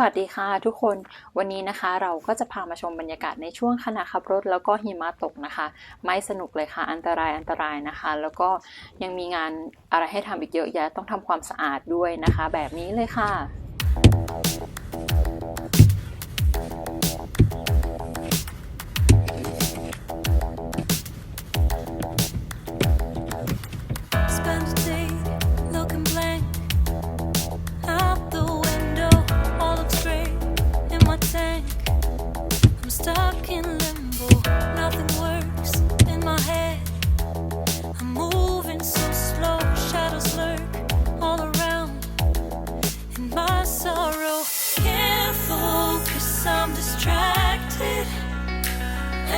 สวัสดีค่ะทุกคนวันนี้นะคะเราก็จะพามาชมบรรยากาศในช่วงขณะขับรถ แล้วก็หิมะตกนะคะ ไม่สนุกเลยค่ะ อันตรายอันตรายนะคะ แล้วก็ยังมีงานอะไรให้ทำอีกเยอะแยะต้องทำความสะอาดด้วยนะคะ แบบนี้เลยค่ะ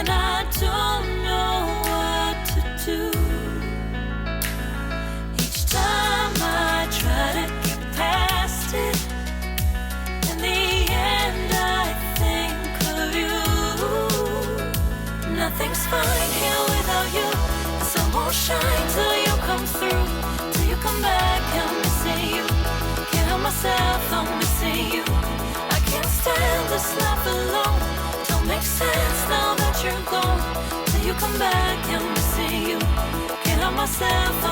I don't know what to do. Each time I try to get past it, in the end I think of you. Nothing's fine here without you. The sun won't shine till you come through. Till you come back, I'm missing you. Can't help myself, I'm missing you. Myself,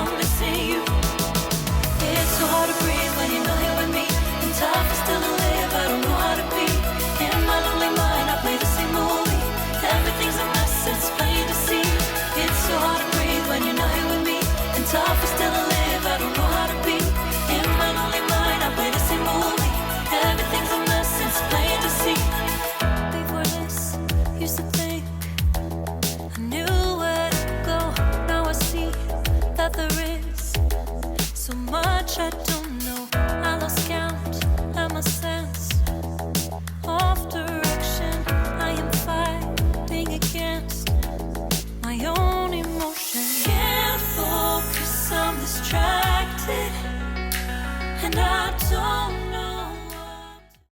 not so